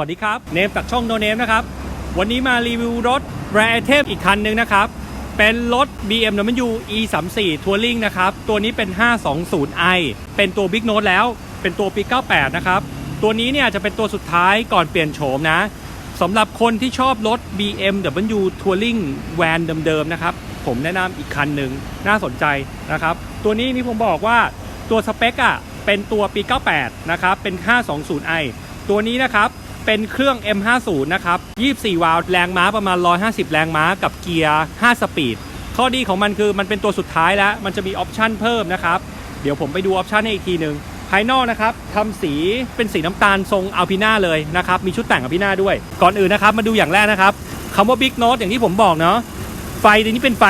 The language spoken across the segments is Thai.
วัสดีครับ เนมจากช่องโนเนมนะครับ วันนี้มารีวิวรถ Rare Item อีกคันหนึ่งนะครับ เป็นรถ BMW E34 Touring นะครับ ตัวนี้เป็น 520i เป็นตัว Big Note แล้ว เป็นตัวปี 98 นะครับ ตัวนี้เนี่ยจะเป็นตัวสุดท้ายก่อนเปลี่ยนโฉมนะสำหรับคนที่ชอบรถ BMW Touring Van เดิมๆนะครับ ผมแนะนำอีกคันหนึ่งน่าสนใจนะครับ ตัวนี้นี่ผมบอกว่าตัวสเปคอะเป็นตัวปี 98 นะครับ เป็น 520i ตัวนี้นะครับ เป็นเครื่อง M50 นะครับ 24 วาล์วแรงม้าประมาณ 150 แรงม้ากับเกียร์ 5 สปีด ข้อดีของมันคือมันเป็นตัวสุดท้ายแล้ว มันจะมีออปชันเพิ่มนะครับ เดี๋ยวผมไปดูออปชันให้อีกทีหนึ่งภายนอกนะครับทำสีเป็นสีน้ำตาลทรงอัลพิน่าเลยนะครับ มีชุดแต่งอัลพิน่าด้วย ก่อนอื่นนะครับมาดูอย่างแรกนะครับคำว่า Big Note อย่างที่ผมบอกเนาะไฟตัวนี้เป็นไฟ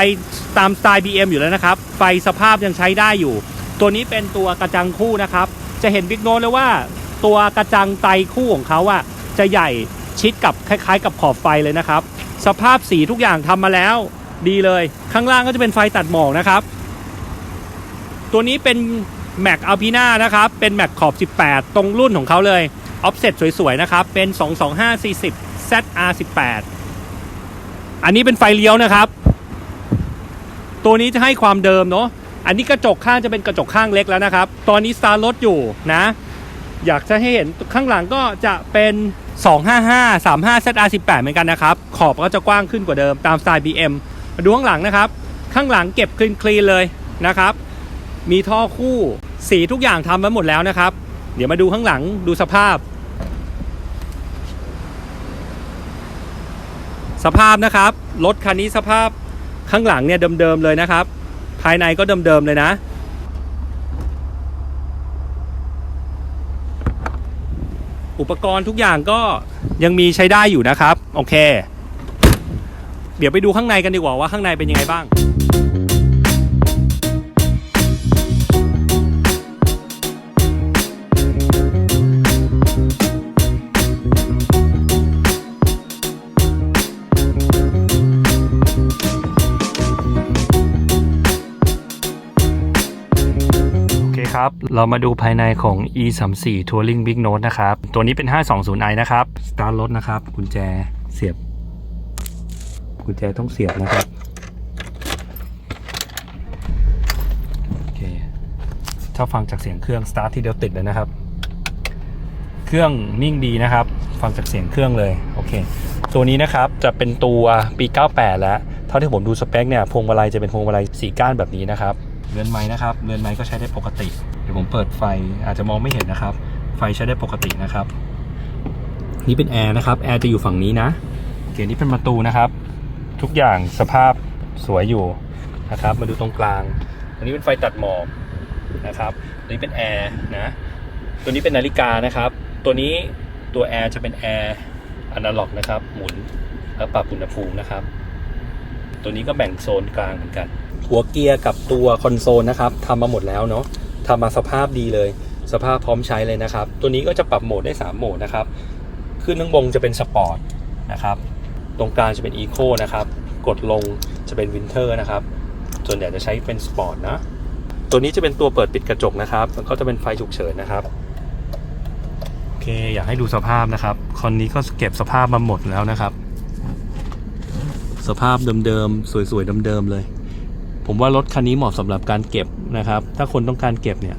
ตามสไตล์ BM อยู่แล้วนะครับ ไฟสภาพยังใช้ได้อยู่ ตัวนี้เป็นตัวกระจังคู่นะครับ จะเห็น Big Note เลยว่าตัวกระจังไตคู่ของเขาอะ จะใหญ่ชิดกับคล้ายๆ กับขอบไฟเลยนะครับ สภาพสีทุกอย่างทำมาแล้ว ดีเลย ข้างล่างก็จะเป็นไฟตัดหมอกนะครับ ตัวนี้เป็น Mac Alpina นะครับ เป็น Mac ขอบ 18 ตรงรุ่นของเขาเลย Offset สวยๆ นะครับ เป็น 22540 ZR18 อันนี้เป็นไฟเลี้ยวนะครับ ตัวนี้จะให้ความเดิมเนาะอันนี้กระจกข้างจะเป็นกระจกข้างเล็กแล้วนะครับ ตอนนี้สตาร์รถอยู่นะ อยากจะให้เห็นข้างหลังก็จะเป็น 255 35 ZR18 เหมือนกันนะครับ ขอบก็จะกว้างขึ้นกว่าเดิมตามสไตล์ BM มาดูข้างหลังนะครับ ข้างหลังเก็บคลีนๆเลยนะครับ มีท่อคู่ สีทุกอย่างทำไว้หมดแล้วนะครับ เดี๋ยวมาดูข้างหลังดูสภาพ สภาพนะครับ รถคันนี้สภาพข้างหลังเนี่ยเดิมๆเลยนะครับ ภายในก็เดิมๆเลยนะ อุปกรณ์ทุกอย่างก็ยังมีใช้ได้อยู่นะครับ โอเค เดี๋ยวไปดูข้างในกันดีกว่าว่าข้างในเป็นยังไงบ้าง ครับ เรามาดูภายในของ e 3 4 Touring Big Note นะครับ ตัวนี้เป็น 520i นะครับ สตาร์ทรถนะครับ กุญแจเสียบ กุญแจต้องเสียบนะครับโอเคถ้าฟังจากเสียงเครื่องสตาร์ทที่เดียวติดเลยนะครับ เครื่องนิ่งดีนะครับ ฟังจากเสียงเครื่องเลยโอเค ตัวนี้นะครับจะเป็นตัวปี 98 แล้วเท่าที่ผมดูสเปคเนี่ยพวงมาลัยจะเป็นพวงมาลัยสีก้านแบบนี้นะครับ เรือนไม้นะครับ เรือนไม้ก็ใช้ได้ปกติ เดี๋ยวผมเปิดไฟอาจจะมองไม่เห็นนะครับ ไฟใช้ได้ปกตินะครับ นี่เป็นแอร์นะครับ แอร์จะอยู่ฝั่งนี้นะโอเคนี่เป็นประตูนะครับ ทุกอย่างสภาพสวยอยู่นะครับ มาดูตรงกลาง อันนี้เป็นไฟตัดหมอกนะครับอันนี้เป็นแอร์นะ ตัวนี้เป็นนาฬิกานะครับ ตัวนี้ตัวแอร์จะเป็นแอร์อนาล็อกนะครับ หมุนแล้วปรับอุณหภูมินะครับ ตัวนี้ก็แบ่งโซนกลางเหมือนกัน หัวเกียร์กับตัวคอนโซลนะครับทำมาหมดแล้วเนาะทำมาสภาพดีเลย สภาพพร้อมใช้เลยนะครับ ตัวนี้ก็จะปรับโหมดได้ 3 โหมดนะครับ ขึ้นข้างบนจะเป็นสปอร์ตนะครับ ตรงกลางจะเป็นอีโคนะครับ กดลงจะเป็นวินเทอร์นะครับ ส่วนใหญ่จะใช้เป็นสปอร์ตนะ ตัวนี้จะเป็นตัวเปิดปิดกระจกนะครับ แล้วก็จะเป็นไฟฉุกเฉินนะครับ โอเค อยากให้ดูสภาพนะครับ คอนนี้ก็เก็บสภาพมาหมดแล้วนะครับ สภาพเดิมๆ สวยๆ เดิมๆ เลย ผมว่ารถคันนี้เหมาะสำหรับการเก็บนะครับ ถ้าคนต้องการเก็บเนี่ย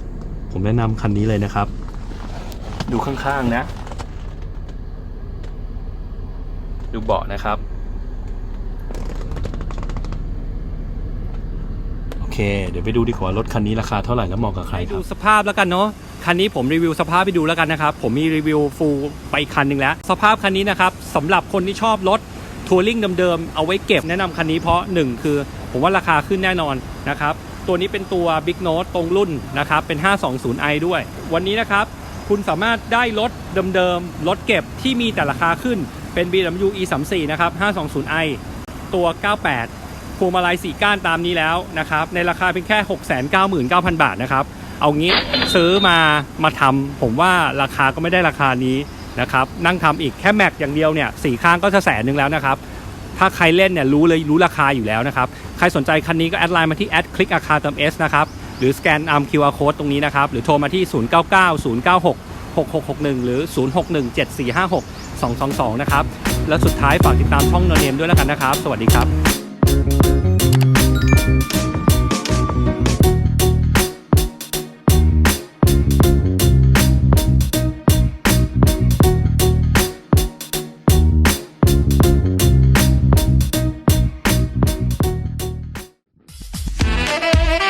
ผมแนะนำคันนี้เลยนะครับ ดูข้างๆนะ ดูเบาะนะครับ โอเค เดี๋ยวไปดูดีกว่ารถคันนี้ราคาเท่าไหร่แล้วเหมาะกับใครครับดูสภาพแล้วกันเนาะคันนี้ผมรีวิวสภาพไปดูแล้วกันนะครับ ผมมีรีวิวฟูลไปอีกคันหนึ่งแล้ว สภาพคันนี้นะครับสำหรับคนที่ชอบรถทัวริงเดิมๆเอาไว้เก็บแนะนำคันนี้เพราะ 1 คือ ผมว่าราคาขึ้นแน่นอนนะครับ ตัวนี้เป็นตัว Big Note ตรงรุ่นนะครับเป็น 520i ด้วย วันนี้นะครับคุณสามารถได้รถเดิมๆรถเก็บที่มีแต่ราคาขึ้นเป็น BMW E34 นะครับ 520i ตัว 98พวงมาลัยสีก้านตามนี้แล้วนะครับ ในราคาเพียงแค่ 699,000 บาทนะครับ เอางี้ซื้อมามาทำผมว่าราคาก็ไม่ได้ราคานี้นะครับ นั่งทำอีกแค่แม็กอย่างเดียวเนี่ยสี่ข้างก็จะแสนหนึ่งแล้วนะครับ ถ้าใครเล่นเนี่ยรู้เลยรู้ราคาอยู่แล้วนะครับ ใครสนใจคันนี้ก็แอดไลน์มาที่แอดคลิกอาคาเติมเอสนะครับ หรือสแกนอาร์ม QR code ตรงนี้นะครับ หรือโทรมาที่ 099096 6661 หรือ 0617456222 นะครับ และสุดท้ายฝากติดตามช่องโนเนมด้วยแล้วกันนะครับ สวัสดีครับ Música